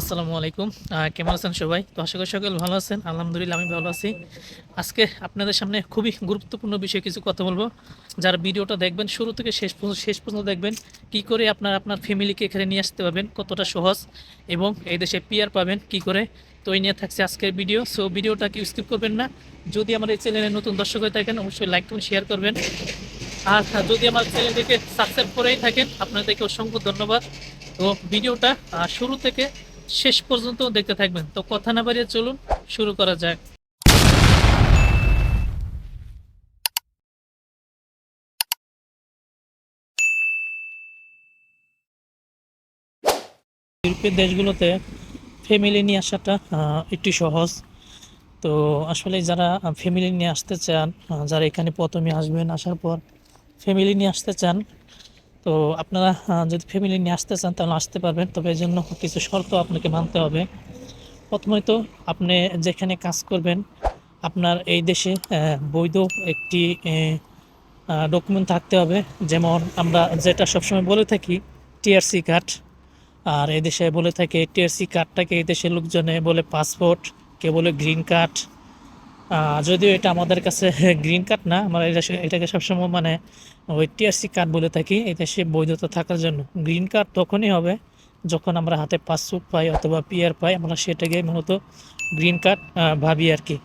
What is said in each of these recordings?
আসসালামু আলাইকুম। কেমন আছেন সবাই? তো আশা করি সকল ভালো আছেন। আলহামদুলিল্লাহ, আমি ভালো আছি। আজকে আপনাদের সামনে খুবই গুরুত্বপূর্ণ বিষয়ে কিছু কথা বলব। যারা ভিডিওটা দেখবেন, শুরু থেকে শেষ পর্যন্ত শেষ পর্যন্ত দেখবেন, কি করে আপনার আপনার ফ্যামিলিকে এখানে নিয়ে আসতে পারবেন, কতটা সহজ এবং এই দেশে পিয়ার পাবেন, কি করে? তো এই নিয়ে থাকছে আজকের ভিডিও। সো ভিডিওটা কি স্কিপ করবেন না। যদি আমার এই চ্যানেলে নতুন দর্শক হয়ে থাকেন, অবশ্যই লাইক করুন শেয়ার করবেন। আর যদি আমার চ্যানেলটিকে সাবস্ক্রাইব করেই থাকেন, আপনাদেরকে অসংখ্য ধন্যবাদ। তো ভিডিওটা শুরু থেকে শেষ পর্যন্ত দেখতে থাকবেন। তো কথা না বাড়িয়ে চলুন, শুরু করা যাক। ইউরোপের দেশগুলোতে ফ্যামিলি নিয়ে আসাটা একটু সহজ। তো আসলে যারা ফ্যামিলি নিয়ে আসতে চান যারা এখানে প্রথমে আসবেন, আসার পর ফ্যামিলি নিয়ে আসতে চান তো আপনারা যদি ফ্যামিলি নিয়ে আসতে চান তাহলে আসতে পারবেন। তবে এর জন্য কিছু শর্ত আপনাকে মানতে হবে। প্রথমত, আপনি যেখানে কাজ করবেন, আপনার এই দেশে বৈধ একটি ডকুমেন্ট থাকতে হবে। যেমন আমরা যেটা সবসময় বলে থাকি টিআরসি কার্ড আর এই দেশে বলে থাকে টিআরসি কার্ডটাকে এই দেশের লোকজনে বলে পাসপোর্ট কে বলে গ্রিন কার্ড যদিও এটা আমাদের কাছে গ্রিন কার্ড না, আমরা এটা এটাকে সবসময় মানে ওই টিআরসি কার্ড বলে থাকি এই দেশে বৈধতা থাকার জন্য। গ্রিন কার্ড তখনই হবে যখন আমরা হাতে পাসপোর্ট পাই অথবা পিআর পাই, আমরা সেটাকে মূলত গ্রিন কার্ড ভাবি আর কি।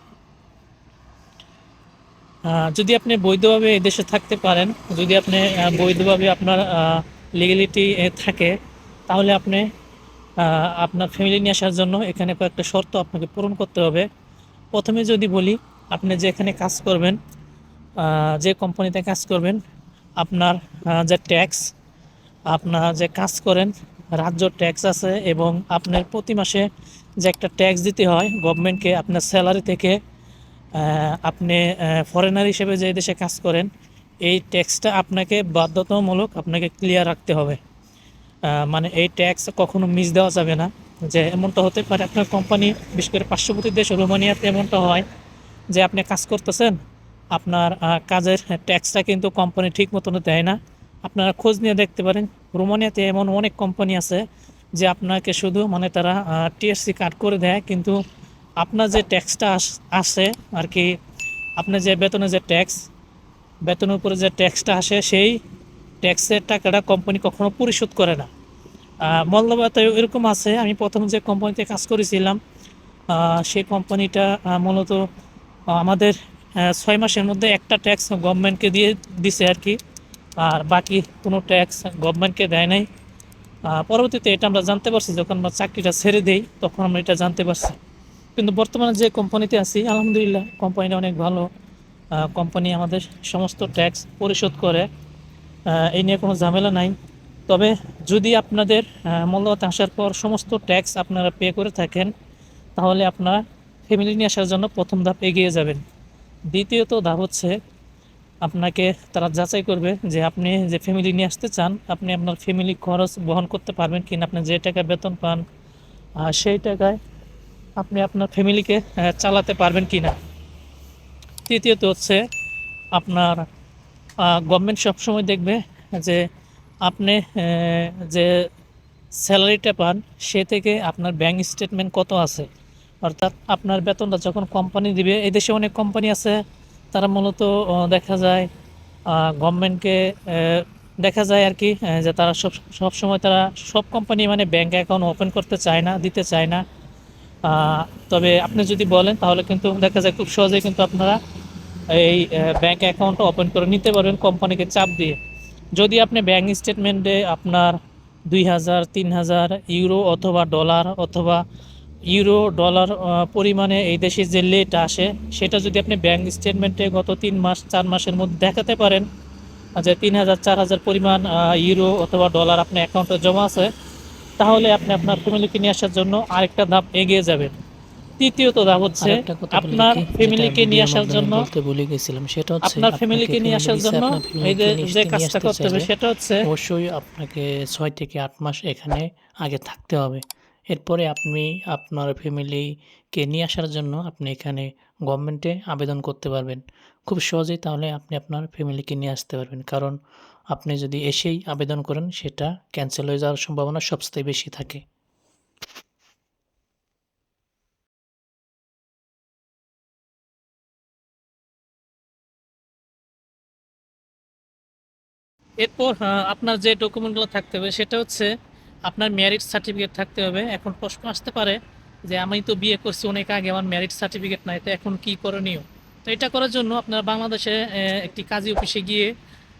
যদি আপনি বৈধভাবে এই দেশে থাকতে পারেন, যদি আপনি বৈধভাবে আপনার লিগ্যালিটি থাকে, তাহলে আপনি আপনার ফ্যামিলি নিয়ে আসার জন্য এখানে কয়েকটা শর্ত আপনাকে পূরণ করতে হবে। প্রথমে যদি বলি, আপনি যে এখানে কাজ করবেন যে কোম্পানিতে কাজ করবেন, আপনার যে ট্যাক্স, আপনার যে কাজ করেন, রাজ্য ট্যাক্স আছে এবং আপনার প্রতি মাসে যে একটা ট্যাক্স দিতে হয়, গভর্নমেন্টকে আপনার স্যালারি থেকে আপনি ফরেনার হিসেবে যে দেশে কাজ করেন, এই ট্যাক্সটা আপনাকে বাধ্যতামূলক আপনাকে ক্লিয়ার রাখতে হবে। মানে এই ট্যাক্স কখনো মিস দেওয়া যাবে না। যে এমনটা হতে পারে, আপনার কোম্পানি বিশেষ করে পার্শ্ববর্তী দেশ রোমানিয়াতে এমনটা হয় যে আপনি কাজ করতেছেন, আপনার কাজের ট্যাক্সটা কিন্তু কোম্পানি ঠিক মতন দেয় না। আপনারা খোঁজ নিয়ে দেখতে পারেন, রোমানিয়াতে এমন অনেক কোম্পানি আছে যে আপনাকে শুধু মানে তারা টিএসসি কার্ড করে দেয়, কিন্তু আপনার যে ট্যাক্সটা আসে আর কি, আপনার যে বেতনের যে ট্যাক্স বেতনের উপরে যে ট্যাক্সটা আসে, সেই ট্যাক্সের টাকাটা কোম্পানি কখনো পরিশোধ করে না। আহ, মল্লবাতে এরকম আছে। আমি প্রথম যে কোম্পানিতে কাজ করেছিলাম সেই কোম্পানিটা মূলত আমাদের ছয় মাসের মধ্যে একটা ট্যাক্স গভর্নমেন্টকে দিয়ে দিছে আর কি। আর বাকি কোনো ট্যাক্স গভর্নমেন্টকে দেয় নাই। পরবর্তীতে এটা আমরা জানতে পারছি যখন আমরা চাকরিটা ছেড়ে দেই তখন আমরা এটা জানতে পারছি। কিন্তু বর্তমানে যে কোম্পানিতে আছি আলহামদুলিল্লাহ কোম্পানিটা অনেক ভালো। কোম্পানি আমাদের সমস্ত ট্যাক্স পরিশোধ করে। এই নিয়ে কোনো ঝামেলা নাই। তবে যদি আপনাদের মূল্যতে আসার পর সমস্ত ট্যাক্স আপনারা পে করে থাকেন, তাহলে আপনারা ফ্যামিলি নিয়ে আসার জন্য প্রথম ধাপ এগিয়ে যাবেন। দ্বিতীয়ত ধাপ হচ্ছে আপনাকে তারা যাচাই করবে যে আপনি যে ফ্যামিলি নিয়ে আসতে চান, আপনি আপনার ফ্যামিলি খরচ বহন করতে পারবেন কিনা, আপনি যে টাকা বেতন পান সেই টাকায় আপনি আপনার ফ্যামিলিকে চালাতে পারবেন কিনা। তৃতীয়ত হচ্ছে আপনার গভর্নমেন্ট সবসময় দেখবে যে আপনি যে স্যালারিটা পান, সে থেকে আপনার ব্যাংক স্টেটমেন্ট কত আছে? অর্থাৎ আপনার বেতনটা যখন কোম্পানি দিবে, এই দেশে অনেক কোম্পানি আছে, তারা মূলত দেখা যায় গভর্নমেন্টকে দেখা যায় আর কি যে তারা সব সব সময় তারা, সব কোম্পানি মানে ব্যাংক অ্যাকাউন্ট ওপেন করতে চায় না, দিতে চায় না। তবে আপনি যদি বলেন, তাহলে কিন্তু দেখা যায় খুব সহজেই কিন্তু আপনারা এই ব্যাংক অ্যাকাউন্টটা ওপেন করে নিতে পারবেন কোম্পানিকে চাপ দিয়ে। যদি আপনি ব্যাঙ্ক স্টেটমেন্টে আপনার দুই হাজার, তিন হাজার ইউরো অথবা ডলার অথবা ইউরো ডলার পরিমাণে এই দেশে যে লেট আসে, সেটা যদি আপনি ব্যাঙ্ক স্টেটমেন্টে গত তিন মাস, চার মাসের মধ্যে দেখাতে পারেন যে তিন হাজার, চার হাজার পরিমাণ ইউরো অথবা ডলার আপনার অ্যাকাউন্টে জমা আছে, তাহলে আপনি আপনার ফ্যামিলিকে নিয়ে আসার জন্য আরেকটা ধাপ এগিয়ে যাবেন। তৃতীয়ত হচ্ছে আপনার ফ্যামিলিকে নিয়ে আসার জন্য বলতে ভুলে গেছিলাম সেটা হচ্ছে আপনার ফ্যামিলিকে নিয়ে আসার জন্য এই যে যে কাজটা করতে হবে সেটা হচ্ছে অবশ্যই আপনাকে ছয় থেকে আট মাস এখানে আগে থাকতে হবে। এরপরে আপনি আপনার ফ্যামিলিকে নিয়ে আসার জন্য আপনি এখানে গভর্নমেন্টে আবেদন করতে পারবেন। খুব সহজেই তাহলে আপনি আপনার ফ্যামিলিকে নিয়ে আসতে পারবেন কারণ আপনি যদি এসেই আবেদন করেন সেটা ক্যান্সেল হয়ে যাওয়ার সম্ভাবনা সবচেয়ে বেশি থাকে। এরপর আপনার যে ডকুমেন্টগুলো থাকতে হবে, সেটা হচ্ছে আপনার ম্যারিড সার্টিফিকেট থাকতে হবে। এখন প্রশ্ন আসতে পারে যে, আমি তো বিয়ে করছি, অনেক আগে আমার ম্যারিড সার্টিফিকেট নাই, তো এখন কি করণীয়? তো এটা করার জন্য আপনার বাংলাদেশে একটি কাজী অফিসে গিয়ে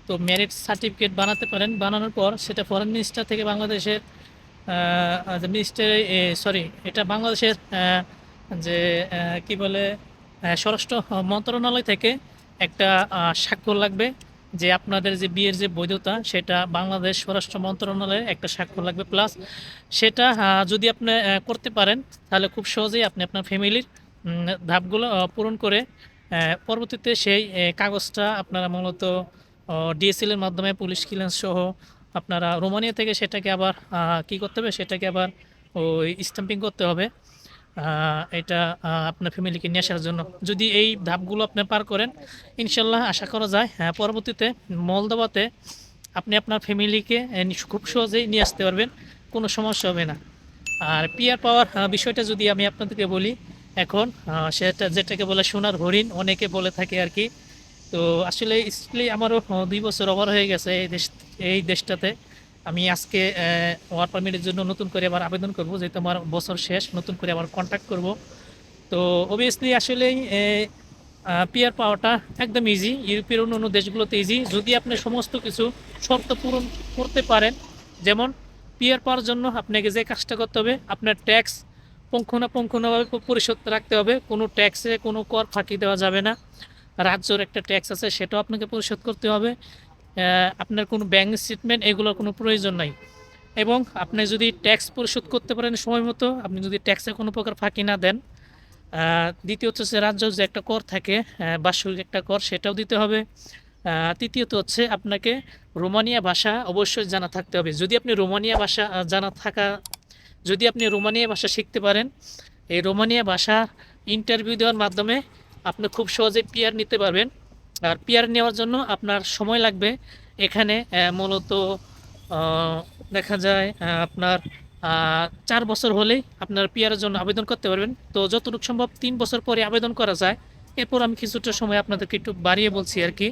তো ম্যারিড সার্টিফিকেট বানাতে পারেন। বানানোর পর সেটা ফরেন মিনিস্টার থেকে বাংলাদেশের মিনিস্টার সরি এটা বাংলাদেশের যে কি বলে স্বরাষ্ট্র মন্ত্রণালয় থেকে একটা স্বাক্ষর লাগবে। যে আপনাদের যে বিয়ের যে বৈধতা, সেটা বাংলাদেশ স্বরাষ্ট্র মন্ত্রণালয়ের একটা স্বাক্ষর লাগবে। প্লাস সেটা যদি আপনি করতে পারেন, তাহলে খুব সহজেই আপনি আপনার ফ্যামিলির ধাপগুলো পূরণ করে পরবর্তীতে সেই কাগজটা আপনারা মূলত ডিএসএল এর মাধ্যমে পুলিশ ক্লিয়ারেন্স সহ আপনারা রোমানিয়া থেকে সেটাকে আবার কি করতে হবে? সেটাকে আবার ওই স্ট্যাম্পিং করতে হবে। এটা আপনার ফ্যামিলিকে নিয়ে আসার জন্য। যদি এই ধাপগুলো আপনি পার করেন ইনশাল্লাহ আশা করা যায় হ্যাঁ, পরবর্তীতে মলদোবাতে আপনি আপনার ফ্যামিলিকে খুব সহজেই নিয়ে আসতে পারবেন কোনো সমস্যা হবে না। আর পিয়ার পাওয়ার বিষয়টা যদি আমি আপনাদেরকে বলি এখন সেটা যেটাকে বলে সোনার হরিণ অনেকে বলে থাকে আর কি। তো আসলে স্টিলি আমারও দুই বছর ওভার হয়ে গেছে এই দেশ এই দেশটাতে। আমি আজকে ওয়ার পারমিটের জন্য নতুন করে আবার আবেদন করব, যেহেতু আমার বছর শেষ, নতুন করে আবার কন্ট্যাক্ট করব। তো অবভিয়াসলি আসলেই পিয়ার পাওয়াটা একদম ইজি ইউরোপের অন্য অন্য দেশগুলোতে ইজি যদি আপনি সমস্ত কিছু শর্ত পূরণ করতে পারেন, যেমন পিয়ার পাওয়ার জন্য আপনাকে যে কাজটা করতে হবে, আপনার ট্যাক্স পুঙ্খানুপুঙ্খানুভাবে পরিশোধ রাখতে হবে। কোনো ট্যাক্সে কোনো কর ফাঁকি দেওয়া যাবে না। রাজ্যর একটা ট্যাক্স আছে, সেটাও আপনাকে পরিশোধ করতে হবে। আপনার কোনো ব্যাংক স্টেটমেন্ট এগুলোর কোনো প্রয়োজন নাই। এবং আপনি যদি ট্যাক্স পরিশোধ করতে পারেন সময় মতো, আপনি যদি ট্যাক্সে কোনো প্রকার ফাঁকি না দেন দ্বিতীয়ত হচ্ছে রাজ্য যে একটা কর থাকে বার্ষিক একটা কর, সেটাও দিতে হবে। তৃতীয়ত হচ্ছে আপনাকে রোমানিয়া ভাষা অবশ্যই জানা থাকতে হবে। যদি আপনি রোমানিয়া ভাষা জানা থাকা, যদি আপনি রোমানিয়া ভাষা শিখতে পারেন, এই রোমানিয়া ভাষা ইন্টারভিউ দেওয়ার মাধ্যমে আপনি খুব সহজে পিয়ার নিতে পারবেন। আর পিয়ার নেওয়ার জন্য আপনার সময় লাগবে। এখানে মূলত দেখা যায় আপনার চার বছর হলেই আপনার পিয়ারের জন্য আবেদন করতে পারবেন। তো যতটুকু সম্ভব তিন বছর পরে আবেদন করা যায়। এরপর আমি কিছুটা সময় আপনাদেরকে একটু বাড়িয়ে বলছি আর কি।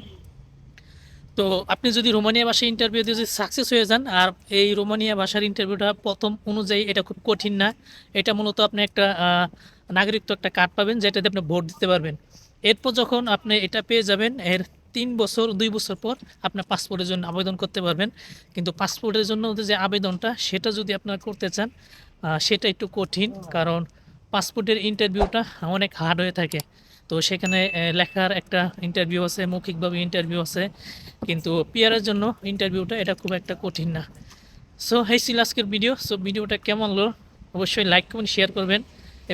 তো আপনি যদি রোমানিয়া ভাষায় ইন্টারভিউ দিয়ে যদি সাকসেস হয়ে যান, আর এই রোমানিয়া ভাষার ইন্টারভিউটা প্রথম অনুযায়ী এটা খুব কঠিন না। এটা মূলত আপনি একটা নাগরিকত্ব একটা কার্ড পাবেন, যেটাতে আপনি ভোট দিতে পারবেন। এরপর যখন আপনি এটা পেয়ে যাবেন, এর তিন বছর, দুই বছর পর আপনার পাসপোর্টের জন্য আবেদন করতে পারবেন। কিন্তু পাসপোর্টের জন্য যে আবেদনটা, সেটা যদি আপনারা করতে চান সেটা একটু কঠিন, কারণ পাসপোর্টের ইন্টারভিউটা অনেক হার্ড হয়ে থাকে। তো সেখানে লেখার একটা ইন্টারভিউ আছে, মৌখিকভাবে ইন্টারভিউ আছে, কিন্তু পিয়ারের জন্য ইন্টারভিউটা এটা খুব একটা কঠিন না। সো ছিল আজকের ভিডিও সো ভিডিওটা কেমন হলো? অবশ্যই লাইক করবেন শেয়ার করবেন।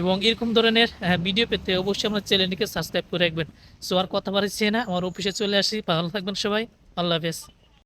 এবং এরকম ধরনের ভিডিও পেতে অবশ্যই আমার চ্যানেলটিকে সাবস্ক্রাইব করে রাখবেন। সো আর কথা বাড়াচ্ছি না, আমার অফিসে চলে আসি। ভালো থাকবেন সবাই। আল্লাহ হাফেজ।